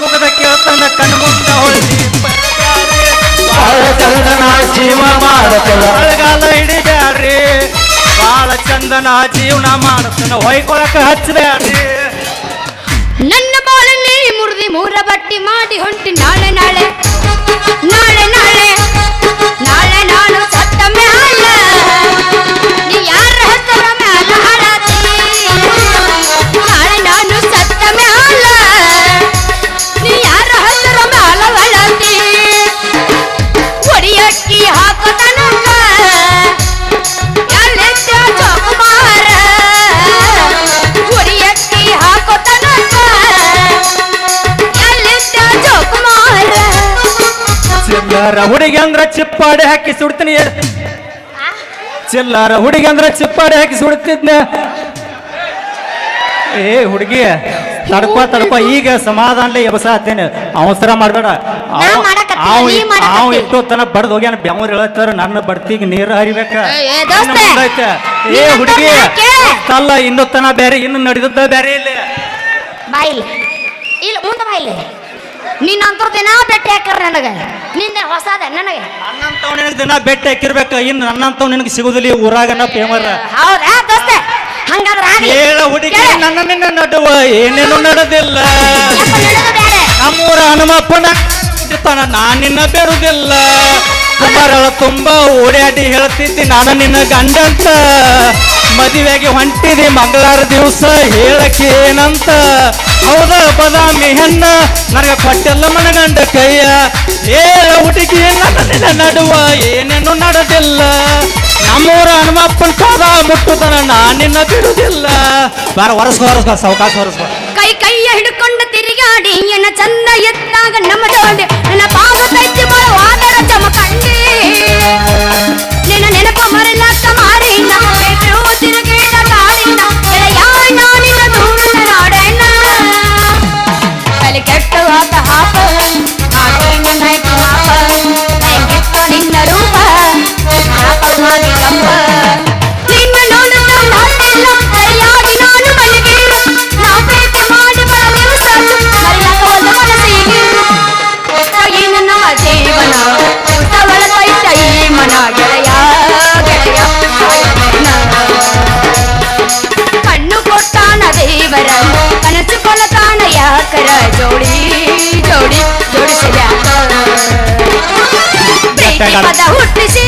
ಮುಖದ ಕೇಳ್ತಾನ ಕಣ್ಣು ಮುಂದ ಚಂದನ ಜೀವ ಮಾಡಗಾಲ ಹಿಡಿಬ್ಯಾಡ್ರಿ. ಬಾಳ ಚಂದನ ಜೀವನ ಮಾಡತನ ಹೊಯ್ಕೊಳಕ ಹಚ್ಚಬ್ಯಾಡ್ರಿ ನನ್ನ ಬಾಳಲ್ಲಿ ಮುರಿದಿ ಮೂರ ಬಟ್ಟಿ ಮಾಡಿ ಹೊಂಟಿ ನಾಳೆ ನಾಳೆ ನಾಳೆ ನಾಳೆ. ಚಿಲ್ಲರ ಹುಡುಗಿ ಅಂದ್ರ ಚಿಪ್ಪಾಡಿ ಹಾಕಿ ಸುಡ್ತೀನಿ. ಚಿಲ್ಲರ ಹುಡುಗಿ ಅಂದ್ರ ಚಿಪ್ಪಾಡಿ ಹಾಕಿ ಸುಡ್ತಿದ್ನ. ಏ ಹುಡುಗಿ ತಡಪ ತಡಪ ಈಗ ಸಮಾಧಾನಲೆ ಎಬಸಾತೇನೆ. ಅವಸರ ಮಾಡಬೇಡ. ಅವ್ ಮಾಡಕತ್ತೀನಿ, ಅವ ನೀ ಮಾಡಕತ್ತಿ. ಅವ ಎಷ್ಟೊತ್ತನ ಬಡ್ದು ಹೋಗ್ಯಾನ ಬೆವರು ಹೇಳ್ತಾರ ನನ್ನ ಬಡ್ತಿಗೆ ನೀರು ಹರಿಬೇಕ. ಏ. ಇನ್ನು ಹುಡುಗಿ. ಅಲ್ಲ ಇನ್ನೊತ್ತನ ಬೇರೆ ಇನ್ನು ನಡೆದದ್ದ ಬೇರೆ ಇಲ್ಲ. ಬಾಯಿಲ್ ಇಲ್ಲ. ಮುಂದೆ ಬಾಯಿಲ್ ನೀನ್ ಅಂತವ್ರ ದಿನ ಬೆಟ್ಟಿ ಹಾಕ್ರ ನನಗೆ. ನಿನ್ನೆ ಹೊಸದ ನನಗೆ. ನನ್ನಂತವ್ ನಿನಗೆ ದಿನ ಬೆಟ್ಟ ಹಾಕಿರ್ಬೇಕು. ಇನ್ನು ನನ್ನಂತವ್ ನಿನಗೆ ಸಿಗುದಿಲ್ಲ ಈ ಊರಾಗನ ಫೇಮರ್ ಹೌದಾ ದೋಸ್ತೆ ಹಂಗಾದ್ರೆ ಆಗ್ಲಿ. ಹೇಳ ಹುಡುಗಿ ಕೇಳು. ನನ್ನ ನಿನ್ನ ನಡುವ ಏನೇನು ನಡೆದಿಲ್ಲ. ಯಪ್ಪ. ನಮ್ಮೂರ ಹನುಮಪ್ಪನ ತನ ನಾನಿನ್ನ ಬೆರುದಿಲ್ಲ. ಕುಮಾರಳ ತುಂಬಾ ಓಡಾಡಿ ಹೇಳ್ತಿದ್ದಿ ನಾನು ನಿನ್ನ ಗಂಡಂತ. ಮದುವೆಗೆ ಹೊಂಟಿದೆ ಮಂಗಳಾರ ದಿವಸ, ಹೇಳಕ್ಕೆ ಏನಂತ? ಹೌದ ಬದಾಮಿ ಹೆಣ್ಣ ನನಗೆ ಕೊಟ್ಟೆಲ್ಲ ಮನಗಂಡ ಕೈಯ. ಏಳ ಹುಡುಗಿ ನನ್ನ ನಿನ್ನ ನಡುವ ಏನೇನು ನಡೆದಿಲ್ಲ. ನಮ್ಮೂರ ಹನುಮಪ್ಪನ ಪಾದ ಮುಟ್ಟುದನ ನಾನಿನ್ನ ಬಿಡುದಿಲ್ಲ. ಬಾರ ಹೊರಸ್ಕೊ ಹೊರಸ್ಕೊ ಸಾವಕಾಶ ಹೊರಸ್ಕೊ ಕೈ ಕೈಯ ಹಿಡ್ಕೊಂಡು ತಿರುಗಾಡಿ ಎನ್ನ ಚಂದ ಎತ್ತಾಗ ನಮ್ಮ ಜೋಡಿ. ನನ್ನ ಪಾದ ಬರುವಾದರ ಪದ ಹುಟ್ಟಿಸಿ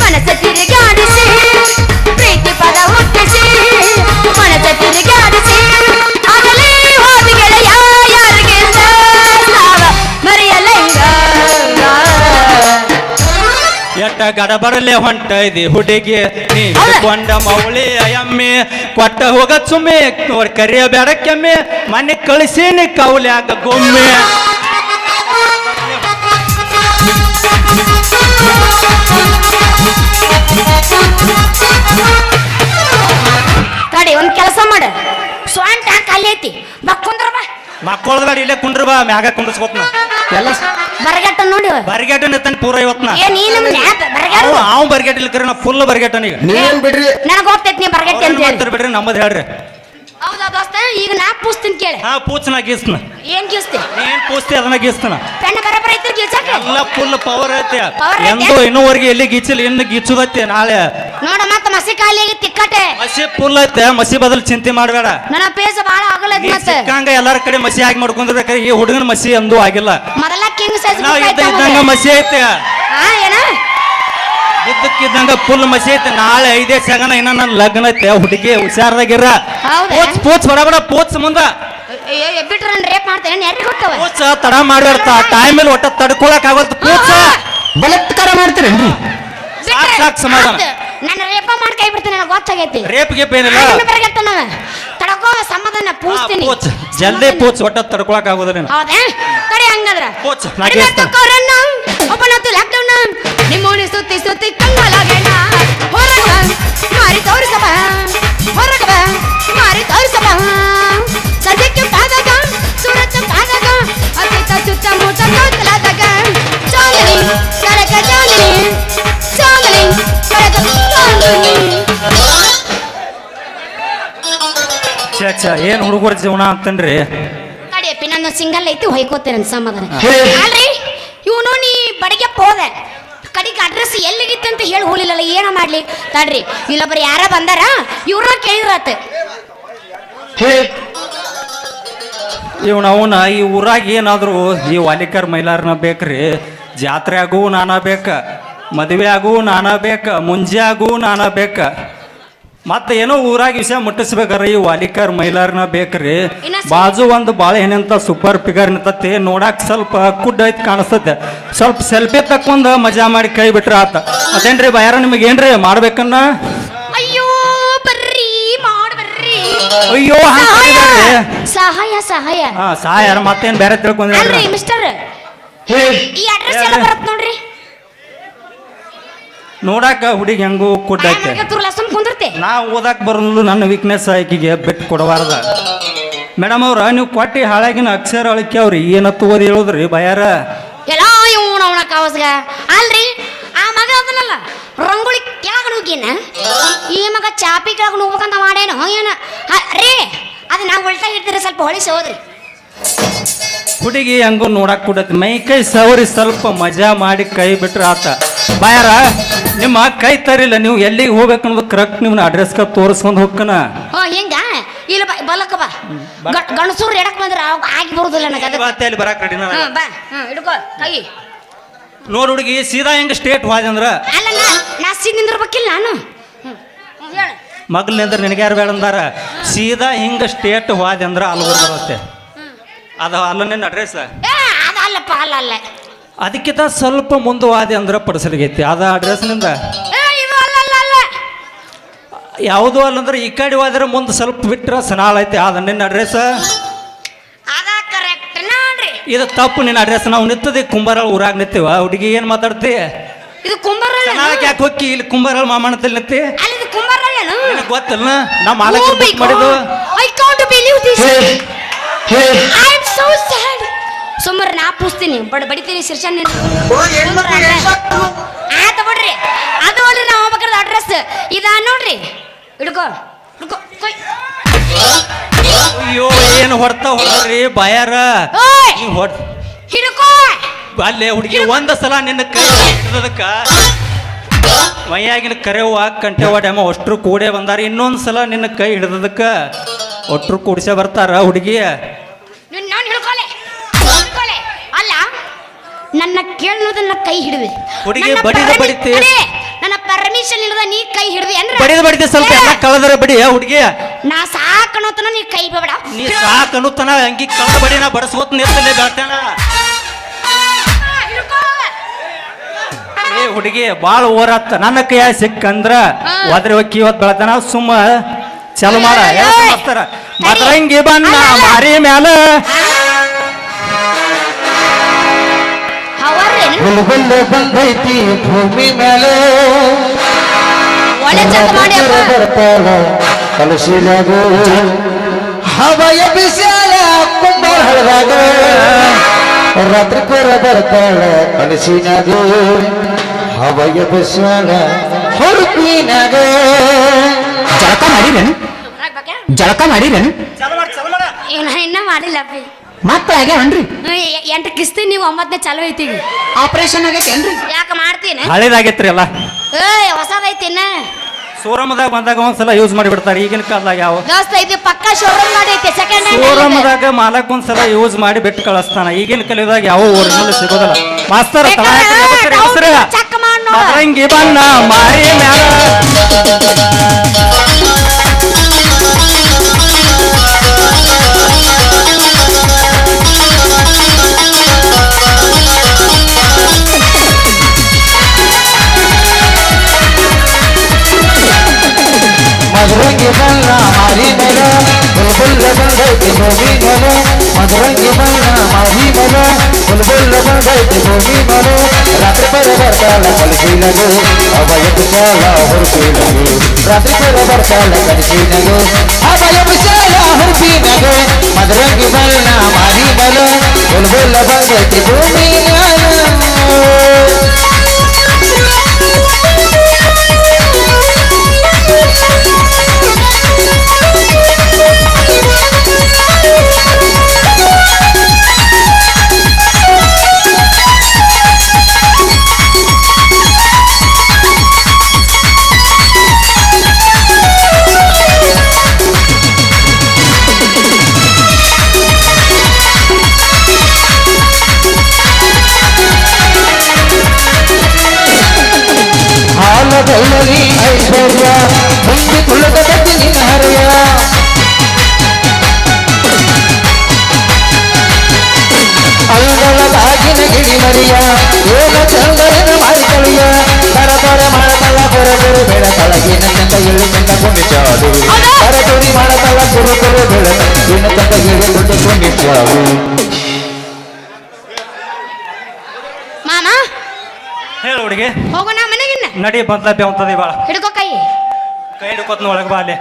ಮನಸ ತಿರುಗಾಡಿಸಿ ಪ್ರೀತಿ ಪದ ಹುಟ್ಟಿಸಿ ಮನಸ ತಿರುಗಾಡಿಸಿ. ಆಗಲೇ ಹೋದ ಗೆಳೆಯ ಮರೆಯಲೆಂಗ ಎಟ್ಟ ಹೊಂಟ ಇದೆ ಹುಡುಗಿ ನೀ? ಹಿಡ್ಕೊಂಡ ಮೌಳಿ ಅಯಮ್ಮೆ ಕೊಟ್ಟ ಹೋಗ ಸುಮ್ಮೆ ಕರಿಯ ಬೇಡ ಕೆಮ್ಮೆ ಮನೆ ಕಳಿಸೀನಿ ಕೌಲ್ಯಾಗ ಗೊಮ್ಮೆ. ತಡಿ ಒಂದ್ ಕೆಲಸ ಮಾಡು. ಸ್ವಂಟ ಖಾಲಿ ಐತಿ. ಬಕ್ಕೊಂದ್ರ ಬಾ. ಮಕ್ಕಳದ ಬೇಡ ಇಲ್ಲೇ ಕುಂಡ್ರ ಬಾ ಮ್ಯಾಗ ಕುಂಡ್ರಸ್ಕೊತ್ನ ಎಲ್ಲ ಬರಗಟ್ಟ ನೋಡಿ ಬರಿಗೇಟ ನಿಂತಾನ ಪೂರ ಇವತ್ನ ಏ ನೀ ನಮ್ಮ ನ್ಯಾಪ ಬರಗಾಡ ಅವ ಅವ್ ಬರಿಗೇಟ ಇಲ್ಲ ನಾ ಫುಲ್ ಬರಿಗೇಟನ ಈಗ. ನೀನ್ ಬಿಡ್ರಿ? ನನಗೆ ಹೋಗ್ತೈತಿ ನೀ ಬರಗಟ್ಟಿ ಅಂತ ಹೇಳಿ. ಮಾಡ್ತಾರ ಬಿಡ್ರಿ ನಮ್ಮದ್ ಹೇಳ್ರಿ. ಹೌದಾ ದೋಸ್ತ ಈಗ ನಾ ಪೂಸ್ತೀನಿ ಕೇಳಿ. ಹಾ ಪೂಚ್ನ ಗೀಸ್ನ ಏನ್ ಗೀಸ್ತಿ ನೀ ಏನ್ ಪೂಸ್ತಿ ಅದನ್ನ ಗೀಸ್ತಾನ ಪೆಣ್ಣ ಬರಬರ ಐತಿ ಎಲ್ಲ ಫುಲ್ ಪವರ್ ಐತಿ. Power ಐತೆ? ಎಂದು ಇನ್ನೂವರೆಗೆ ಎಲ್ಲಿ ಗೀಚಿಲ್ಲ ಇನ್ನು ಗೀಚುದೈತಿ ನಾಳೆ. ನೋಡ ಮತ್ತ ಮಸಿ ಖಾಲಿ ಆಗಿ ತಿಕ್ಕಟೆ ಮಸಿ ಫುಲ್ ಐತೆ ಮಸಿ ಬದಲು ಚಿಂತೆ ಮಾಡಬೇಡ. ನನ್ನ ಪೇಸ ಬಾಳ ಆಗಲ್ಲ ನೀ ಎಲ್ಲರ ಸಿಕ್ಕಂಗ ಎಲ್ಲಾರ ಕಡೆ ಮಸಿ ಹಾಕಿ ಮಾಡ್ಕೊಂಡಿರ್ಬೇಕಾದ್ರೆ ಈ ಹುಡುಗನ ಮಸಿ ಎಂದೂ ಆಗಿಲ್ಲ. ಮೊದಲ ಕಿಂಗ್ ಸೈಜ್ ನಾವ್ ಇದ್ದ ಇದ್ದಂಗ ಮಸಿ ಐತೆ. ಹಾ ಏನ? ಇದ್ದಕ್ಕಿದ್ದಂಗ ಫುಲ್ ಮಸಿ ಐತೆ. ನಾಳೆ ಐದೇ ಸಗನ ಇನ್ನ ನನ್ನ ಲಗ್ನ ಐತೆ. ಹುಡುಗಿ ಹುಷಾರದಾಗಿರ ಪೋಚ್ ಪೋಚ್ ಪೂಚ್ ಬರಬೇಡ ಪೋಚ್ ಮುಂದ. ಬಿಟ್ರ ನನ್ ರೇಪ್ ಮಾಡ್ತೇನೆ ಯಾರಿಗೆ ಗೊತ್ತವ ಪೂಚ ತಡ ಮಾಡ್ಬೇಡ್ತ ಟೈಮಲ್ಲಿ ಒಟ್ಟ ತಡ್ಕೊಳಕ್ ಆಗೋದು ಪೂಚ ಬಲತ್ಕಾರ ಮಾಡ್ತೀರೇನ್ರಿ? ಸಾಕ್ ಸಾಕ್ ಸಮಾಧಾನ. ನನ್ನ ರೇಪ ಮಾಡಿ ಕೈ ಬಿಡ್ತೀನಿ ನನಗೆ ಗೊತ್ತಾಗೈತಿ. ರೇಪ್ ಗೇಪ್ ಏನಿಲ್ಲ. ಬರಗಟ್ಟನವ ತಡಕೋ ಸಮಾಧಾನ ಪೂಜ್ತೀನಿ. ಪೂಚ್ ಜಲ್ದಿ ಪೂಚ್ ಒಟ್ಟ ತಡ್ಕೊಳಕ್ ಆಗೋದಿಲ್ಲ ಹೌದಾ? ಕಡೆ ಹಂಗದ್ರ. ಪೂಚ ನಾ ಕಡಿಮೆ ಓಪನ್ ತಕ್ಕೋರನ್ನ, ಒಬ್ಬನತ್ತು ನಿಮ್ಮ ಓಣಿ ಸುತ್ತಿ ಸುತ್ತಿ ಕಂಗಾಲಾಗೇಣ ಹೊರಗ ಮಾರಿ ತೋರಿಸಬ ಹೊರಗ ಮಾರಿ ತೋರಿಸಬ ಸದ್ಯಕ್ಕೆ ಪಾದಗ ಸುರತ ಪಾದಗ ಅತಿತ ಸುತ್ತಮುತ್ತ ಕೋತಲಾದಾಗ ಚಾಲನಿ ಕರಕ ಚಾಲನಿ ಚಾಲನಿ ಕರಕ ಚಾಲನಿ ಛೇ ಛೇ ಏನ್ ಹುಡುಗರ ಜೀವನ ಅಂತನ್ರಿ ಕಡಿಯಪ್ಪಿ ನನ್ನ ನಂದು ಸಿಂಗಲ್ ಐತಿ ಹೊಯ್ಕೋತೇನೆ ಸಮಾಧಾನ ಹೇ. ಅಲ್ರಿ ಇವನು ನೀ ಬಡಿಗೆ ಹೋದೆ ಕಡಿಗೆ ಅಡ್ರೆಸ್ ಎಲ್ಲಿಗಿತ್ತು ಅಂತ ಹೇಳಿ ಹೋಲಿಲ್ಲಲ್ಲ ಏನ ಮಾಡ್ಲಿ ತಡ್ರಿ ಇಲ್ಲೊಬ್ರು ಯಾರ ಬಂದಾರ ಇವ್ರ ಕೇಳಿದ್ರತ್ತ ಹೇ ಇವ್ ಅವನ ಈ ಊರಾಗ ಏನಾದರೂ ಈ ವಾಲಿಕರ್ ಮೈಲಾರನ ಬೇಕ್ರಿ ಜಾತ್ರೆಯಾಗೂ ನಾನಾ ಬೇಕ ಮದುವೆಯಾಗೂ ನಾನಾ ಬೇಕ ಆಗೂ ನಾನಾ ಬೇಕ. ಮತ್ತೆ ಏನೋ ಊರಾಗ ವಿಷಯ ಮುಟ್ಟಿಸ್ಬೇಕಾರ ಈ ವಾಲಿಕರ್ ಮೈಲಾರನ ಬೇಕ್ರಿ. ಬಾಜು ಒಂದು ಬಾಳೆಹಣ್ಣಿಂತ ಸೂಪರ್ ಫಿಗರ್ ನಿಂತತಿ ನೋಡಕ್ ಸ್ವಲ್ಪ ಕುಡ್ ಐತ್ ಕಾಣಿಸ್ತತೆ ಸ್ವಲ್ಪ ಸೆಲ್ಫಿ ತಕ್ಕೊಂಡ್ ಮಜಾ ಮಾಡಿ ಕೈ ಬಿಟ್ರ ಆತ. ಅದೇನ್ರಿ ಬಯಾರ ನಿಮಗೆ ಏನ್ರಿ ಮಾಡ್ಬೇಕನ್ನ? ಅಯ್ಯೋ ಬರ್ರಿ ಅಯ್ಯೋ ಸಹಾಯ. ಸಹಾಯ. ಸಹಾಯ ಮತ್ತೇನ್ ಬೇರೆ ತಿಳ್ಕೊಂಡ್ರಿ ಮಿಸ್ಟರ್ ಹೇ ಈ ಅಡ್ರೆಸ್ ಎಲ್ಲ ಬರತ್ ನೋಡ್ರಿ. ನೋಡಾಕ ಹುಡುಗಿ ಹೆಂಗು ಕುಡ್ ಐತೆ ತುರ್ಲ ಸುಮ್ ಕುಂದಿರ್ತೆ. ನಾ ಓದಾಕ್ ಬರಲು ನನ್ನ ವೀಕ್ನೆಸ್ ಆಕಿಗೆ ಬಿಟ್ಟು ಕೊಡಬಾರ್ದ. ಮೇಡಮ್ ಅವ್ರ ನೀವು ಕೊಟ್ಟಿ ಹಾಳಾಗಿನ ಅಕ್ಷರ ಅಳಿಕೆ ಅವ್ರಿ ಏನತ್ತು ಓದಿ ಹೇಳುದ್ರಿ ಬಯಾರ? ಎಲ್ಲ ಇವನು ಅವನ ಕಾವಸ್ಗ. ಅಲ್ರಿ ಆ ಮಗ ಅದನಲ್ಲ ರಂಗೋಳಿ ಕೆಳಗೆ ಹೋಗಿನ. ಈ ಮಗ ಚಾಪಿ ಕೆಳಗಡೆ ಹೋಗ್ಬೇಕಂತ ಮಾಡೇನು ಏನ? ಹ, ರೀ. ಅದು ನಾವು ಉಲ್ಟಾ ಇಡ್ತೀರಿ ಸ್ವಲ್ಪ ಹೊಳಿ ಹೋದ್ರಿ. ಹುಡುಗಿ ಹೆಂಗೋ ನೋಡಕ್ ಕೊಡತ್ ಮೈ ಕೈ ಸವರಿ ಸ್ವಲ್ಪ ಮಜಾ ಮಾಡಿ ಕೈ ಬಿಟ್ರೆ ಆತ. ಬಾಯಾರ ನಿಮ್ಮ ಕೈ ತರಿಲ್ಲ ನೀವು ಎಲ್ಲಿಗೆ ಹೋಗ್ಬೇಕು ಅನ್ನೋದು ಕರೆಕ್ಟ್ ನಿಮ್ನ ಅಡ್ರೆಸ್ಗೆ ತೋರಿಸ್ಕೊಂಡು ಹೋಗ್ಕನ. ಹೋ ಹಿಂಗ? ಇಲ್ಲ ಬಾ ಬಲಕ್ಕ ಬಾ. ಗಣಸೂರ್ ಎಡಕ್ ಬಂದ್ರ ಆಗಿ ಬರುದಿಲ್ಲ ನನಗೆ ಅಲ್ಲಿ ಬರಾಕ್ ರೆಡಿ ನಾನು ಬಾ. ಇಡ್ಕೋ ಹಿಡ್ಕೋ ಕೈ. ನೋಡ್ ಹುಡುಗಿ ಸೀದಾ ಹೆಂಗ ಸ್ಟೇಟ್ ಹೋದ ಅಂದ್ರ? ಅಲ್ಲ ನಾ ಸಿದ್ ನಿಂದಿರ್ಬೇಕಿಲ್ಲ ನಾನು. ಹೇಳು. ಮಗ್ಲಿಂದ್ರ ನಿನಗೆ ಯಾರು ಬೇಡ ಅಂದಾರ? ಸೀದಾ ಹಿಂಗೆ ಸ್ಟೇಟ್ ಹೋದೆ ಅಂದ್ರೆ ಅಲ್ಲಿ ಬರುತ್ತೆ. ಅದು ಅಲ್ಲ ನಿನ್ನ ಅಡ್ರೆಸ್ ಏ ಅದು ಅಲ್ಲಪ್ಪ ಅಲ್ಲ ಅಲ್ಲ. ಅದಕ್ಕಿಂತ ಸ್ವಲ್ಪ ಮುಂದೆ ವಾದಿ ಅಂದ್ರೆ ಪಡಿಸಲಿಗೈತಿ. ಅದ ಅಡ್ರೆಸ್ನಿಂದ ಯಾವುದು ಅಲ್ಲಂದ್ರೆ ಈ ಕಡೆ ಹೋದ್ರೆ ಮುಂದೆ ಸ್ವಲ್ಪ ಬಿಟ್ಟರೆ ಸನಾಳ ಐತಿ. ಅದ ನಿನ್ನ ಅಡ್ರೆಸ್ ಇದು ತಪ್ಪು ನಿನ್ನ ಅಡ್ರೆಸ್ ನಾವು ನಿಂತದಿ ಕುಂಬಾರ ಊರಾಗ ನಿಂತೀವ. ಹುಡುಗಿ ಏನು ಮಾತಾಡ್ತಿ? ಇದು ಸನಾಳಕ್ಕೆ ಯಾಕೆ ಹೋಗಿ ಇಲ್ಲಿ ಕುಂಬಾರ ಮಾಮಣ್ಣದಲ್ಲಿ ನಿಂತಿ? ನಿನಗೆ ಗೊತ್ತಲ್ಲ ನಾ ಮಾಲಕ ಬುಕ್ ಮಾಡಿದ್ದು? I can't believe this hey hey. I am so sad ಸುಮಾರು ನಾ ಪೂಸ್ತೀನಿ. ಬಡ ಬಡಿತೀನಿ ಶಿರ್ಷನ್ ಆತ ಬಿಡ್ರಿ ಅದು ಅಲ್ರಿ ನಾವು ಹೋಗ್ಬೇಕಾದ ಅಡ್ರೆಸ್ ಇದ ನೋಡ್ರಿ. ಹಿಡ್ಕೋ. ಹಿಡ್ಕೋ. ಕೊಯ್. ಅಯ್ಯೋ ಏನು ಹೊಡ್ತಾ ಹೊಡ್ರಿ ಬಾಯಾರ? ಹೊಡ್ ಹಿಡ್ಕೋ. ಅಲ್ಲೇ ಹುಡುಗಿ ಒಂದ ಸಲ ನಿನ್ನ ಕೈ ಹಿಡ್ದದಕ್ಕ ಮೈಯಾಗಿನ ಕರೆವ್ವ ಕಂಟೆವ ಡ್ಯಾಮ ಅಷ್ಟ್ರು ಕೂಡೇ ಬಂದಾರ. ಇನ್ನೊಂದು ಸಲ ನಿನ್ನ ಕೈ ಹಿಡಿದದಕ್ಕ ಒಟ್ರು ಕೂಡಿಸೇ ಬರ್ತಾರ ಹುಡುಗಿ ನೀನ್ ನಾನು ಹಿಡ್ಕೊಲೆ? ಹಿಡ್ಕೊಲೆ? ಅಲ್ಲ ನನ್ನ ಕೇಳೋದನ್ನ ಕೈ ಹಿಡಿದೆ. ಹುಡುಗಿ ಬಡಿದ ಬಡಿತಿ. ನನ್ನ ಪರ್ಮಿಷನ್ ಇಲ್ಲದ ನೀ ಕೈ ಹಿಡಿದೆ ಅಂದ್ರೆ ಬಡಿದ ಬಡಿದ ಸ್ವಲ್ಪ ಎಲ್ಲ ಕಳದರ ಬಡಿ ಹುಡುಗಿ. ನಾ ಸಾಕಣೋತನ ನೀ ಕೈ ಬೇಡ ನೀ ಸಾಕನೋತನ ಅಂಗಿ ಕಳೆದ ಬಡಿ ನಾ ಬಡಸ್ಕೋತ ನಿರ್ತಲೇ ಏ ಹುಡುಗಿ ಬಾಳ ಓರತ್ತ ನನ್ನ ಕೈಯಾಗ ಸಿಕ್ಕಂದ್ರ ಒದ್ರೆ ಹೋದ್ರೆ ಹೋಗಿ ಇವತ್ತು ಬೆಳತನ. ಸುಮ್ಮ ಚಲು ಮಾಡ. ಮದರಂಗಿ ಬಣ್ಣ. ಮಾರಿ ಮ್ಯಾಲ. ಹವರ್ರೇನು ಬಂದೈತಿ ಭೂಮಿ ಮೇಲೆ ಬರ್ತಾಳ ಕಲಸಿನಾಗ ಹವಯ ಬಿಸಾಲ ಕುಂಬಾರ ಹಳದಾಗ ರಾತ್ರಿ ಕೊರ ಬರ್ತಾಳ ಕಲಸಿನಾಗ ಹವಯ ಬಿಸಾಲ ಹೊರಪಿನಾಗ ಜಳಕ ಮಾಡಿರೇನು? ಜಳಕ ಮಾಡಿರೇನು? ಏನ ಇನ್ನ ಮಾಡಿಲ್ಲ ಅಪ್ಪಿ. ಮತ್ತೆ ಆಗ್ಯಾವನ್ರಿ ಎಂಟು ಕಿಸ್ತಿ ನೀವು ಒಂಬತ್ತನೇ ಚಾಲು ಐತಿ ಈಗ. ಆಪರೇಷನ್ ಆಗೈತೇನ್ರಿ ಯಾಕೆ ಮಾಡ್ತೀನಿ? ಹಳೇದಾಗೈತ್ರಿ ಎಲ್ಲ. ಏಯ್ ಹೊಸದೈತಿನ ಸೋರಮದಾಗ ಬಂದಾಗ ಒಂದ್ಸಲ ಯೂಸ್ ಮಾಡಿ ಬಿಡ್ತಾರೆ ಈಗಿನ ಕಾಲದಾಗ ಯಾವ? ದೋಸ್ತ ಇದು ಪಕ್ಕ ಶೋರೂಮ್ ಗಾಡಿ ಐತಿ ಸೆಕೆಂಡ್ ಹ್ಯಾಂಡ್ ಸೋರಮದಾಗ ಮಾಲಕ್ ಒಂದ್ಸಲ ಯೂಸ್ ಮಾಡಿ ಬಿಟ್ಟು ಕಳಿಸ್ತಾನ ಈಗಿನ ಕಲಿದಾಗ ಯಾವ ಒರಿಜಿನಲ್ ಸಿಗೋದಿಲ್ಲ. ಮಾಸ್ತರ್ ತಳ ಹಾಕಿ ಮಾಡಿ ಬಣ್ಣ ಮಾರಿ ಮ್ಯಾಲ. ಬರ್ತಾಳ ಕಲಿಸಿನಗು ಅಭಯ ವಿಶಾಲ ಹುರುಪಿನಗು ರಾತ್ರಿ ಬರ ಬರ್ತಾಳ ಕಲಿಸಿನಗು ಅಭಯ ವಿಶಾಲ ಹುರುಪಿನಗು ಮಧುರಂಗಿ ಬಣ್ಣ ಮಾರಿ ಮೇಲೆ ಬುಲ್ಬುಲ್ಲ ಬಂದೈತಿ ಭೂಮಿ ಮರಿಯ ಏನ ಚಂದನ ಮಾಡಿ ಕಳಿಯ ತರ ತರ ಮಾಡತಲ್ಲ ಕೊರೆ ಕೊರೆ ಬೇಡ ತಳಗಿನ ಚಂದ ಕುಣಿಚಾಡು ತರ ತುರಿ ಮಾಡತಲ್ಲ ಕುರು ಕುರು ಬೇಡ ಚಂದ ಇಳಿ ಕುಂಡು ಕುಣಿಚಾಡು ಮಾಮ? ಹೇಳು ಹುಡುಗಿ. ಹೋಗೋಣ ಮನೆಗಿನ್ನ. ನಡಿ ಬಂದ ಬೆವಂತದಿ ಬಾಳ. ಹಿಡ್ಕೋ ಕೈ. ಕೈ ಹಿಡ್ಕೊತ್ನ ಒಳಗೆ ಬಾ ಅಲ್ಲಿ.